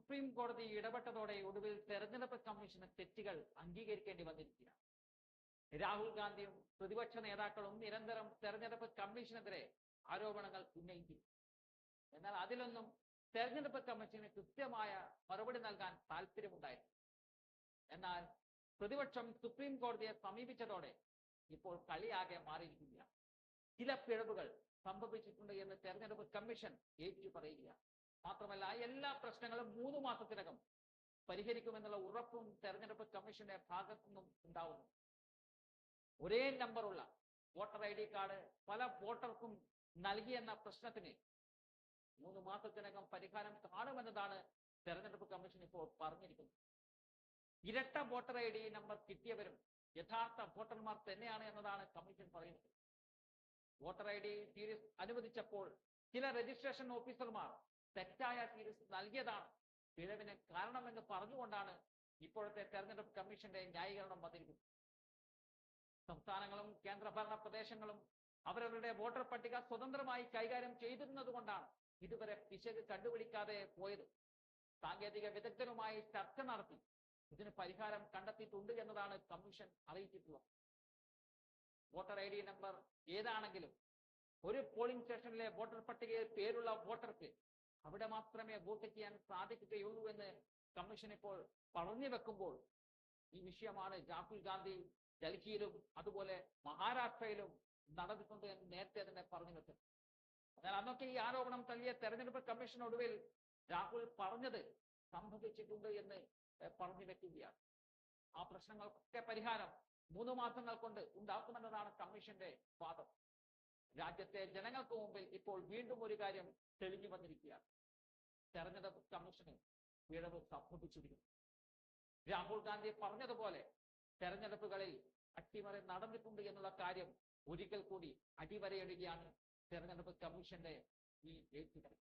Supreme കോടതി ഇടപെട്ടതോടെ ഒടുവിൽ തെരഞ്ഞെടുപ്പ് കമ്മീഷന് തെറ്റുകൾ അംഗീകരിക്കേണ്ടി വന്നിരിക്കുകയാണ്. രാഹുൽ ഗാന്ധിയും പ്രതിപക്ഷ നേതാക്കളും നിരന്തരം തെരഞ്ഞെടുപ്പ് കമ്മീഷനെതിരെ ആരോപണങ്ങൾ ഉന്നയിക്കും എന്നാൽ അതിലൊന്നും തെരഞ്ഞെടുപ്പ് കമ്മീഷന് കൃത്യമായ മറുപടി നൽകാൻ താല്പര്യമുണ്ടായിരുന്നു എന്നാൽ പ്രതിപക്ഷം സുപ്രീം കോടതിയെ സമീപിച്ചതോടെ ഇപ്പോൾ കളിയാകെ മാറിയിരിക്കുകയാണ്. ചില പിഴവുകൾ സംഭവിച്ചിട്ടുണ്ട് എന്ന് തെരഞ്ഞെടുപ്പ് കമ്മീഷൻ ഏറ്റു പറയുകയാണ്. മാത്രമല്ല എല്ലാ പ്രശ്നങ്ങളും മൂന്ന് മാസത്തിനകം പരിഹരിക്കുമെന്നുള്ള ഉറപ്പും തെരഞ്ഞെടുപ്പ് കമ്മീഷന്റെ ഭാഗത്തു നിന്നും ഉണ്ടാവുന്നു. ഒരേ നമ്പറുള്ള വോട്ടർ ഐ ഡി കാർഡ് പല വോട്ടർക്കും നൽകിയെന്ന പ്രശ്നത്തിന് മൂന്ന് മാസത്തിനകം പരിഹാരം കാണുമെന്നതാണ് തെരഞ്ഞെടുപ്പ് കമ്മീഷൻ ഇപ്പോൾ പറഞ്ഞിരിക്കുന്നത്. ഇരട്ട വോട്ടർ ഐ ഡി നമ്പർ കിട്ടിയവരും യഥാർത്ഥ വോട്ടർമാർ തന്നെയാണ് എന്നതാണ് കമ്മീഷൻ പറയുന്നത്. വോട്ടർ ഐ ഡി സീരീസ് അനുവദിച്ചപ്പോൾ ചില രജിസ്ട്രേഷൻ ഓഫീസർമാർ തെറ്റായ തീരുമാനം നൽകിയതാണ്. പിഴവിന് കാരണമെന്ന് പറഞ്ഞുകൊണ്ടാണ് ഇപ്പോഴത്തെ തെരഞ്ഞെടുപ്പ് കമ്മീഷന്റെ ന്യായീകരണം വന്നിരിക്കുന്നത്. സംസ്ഥാനങ്ങളും കേന്ദ്രഭരണ പ്രദേശങ്ങളും അവരവരുടെ വോട്ടർ പട്ടിക സ്വതന്ത്രമായി കൈകാര്യം ചെയ്തിരുന്നത് കൊണ്ടാണ് ഇതുവരെ പിശക് കണ്ടുപിടിക്കാതെ പോയത്. സാങ്കേതിക വിദഗ്ധരുമായി ചർച്ച നടത്തി ഇതിന് പരിഹാരം കണ്ടെത്തിയിട്ടുണ്ട് എന്നതാണ് കമ്മീഷൻ അറിയിച്ചിട്ടുള്ളത്. വോട്ടർ ഐ ഡി നമ്പർ ഏതാണെങ്കിലും ഒരു പോളിംഗ് സ്റ്റേഷനിലെ വോട്ടർ പട്ടികയിൽ പേരുള്ള വോട്ടർക്ക് അവിടെ മാത്രമേ വോട്ട് ചെയ്യാൻ സാധിക്കുകയുള്ളൂ എന്ന് കമ്മീഷൻ ഇപ്പോൾ പറഞ്ഞു വെക്കുമ്പോൾ ഈ വിഷയമാണ് രാഹുൽ ഗാന്ധി ഡൽഹിയിലും അതുപോലെ മഹാരാഷ്ട്രയിലും നടന്നിട്ടുണ്ട് എന്ന് നേരത്തെ തന്നെ പറഞ്ഞു വെച്ചത് എന്നാൽ അന്നൊക്കെ ഈ ആരോപണം തള്ളിയ തെരഞ്ഞെടുപ്പ് കമ്മീഷൻ ഒടുവിൽ രാഹുൽ പറഞ്ഞത് സംഭവിച്ചിട്ടുണ്ട് എന്ന് പറഞ്ഞു വെക്കുകയാണ്. ആ പ്രശ്നങ്ങൾക്കൊക്കെ പരിഹാരം മൂന്ന് മാസങ്ങൾ കൊണ്ട് ഉണ്ടാക്കുമെന്നതാണ് കമ്മീഷന്റെ വാദം. രാജ്യത്തെ ജനങ്ങൾക്ക് മുമ്പിൽ ഇപ്പോൾ വീണ്ടും ഒരു കാര്യം തെളിഞ്ഞു വന്നിരിക്കുകയാണ്. തെരഞ്ഞെടുപ്പ് കമ്മീഷന് പിഴവ് സംഭവിച്ചിരിക്കുന്നു രാഹുൽ ഗാന്ധി പറഞ്ഞതുപോലെ തെരഞ്ഞെടുപ്പുകളിൽ അട്ടിമറി നടന്നിട്ടുണ്ട് എന്നുള്ള കാര്യം ഒരിക്കൽ കൂടി അടിവരയിടുകയാണ് തെരഞ്ഞെടുപ്പ് കമ്മീഷന്റെ ഈ ഏറ്റുകൾ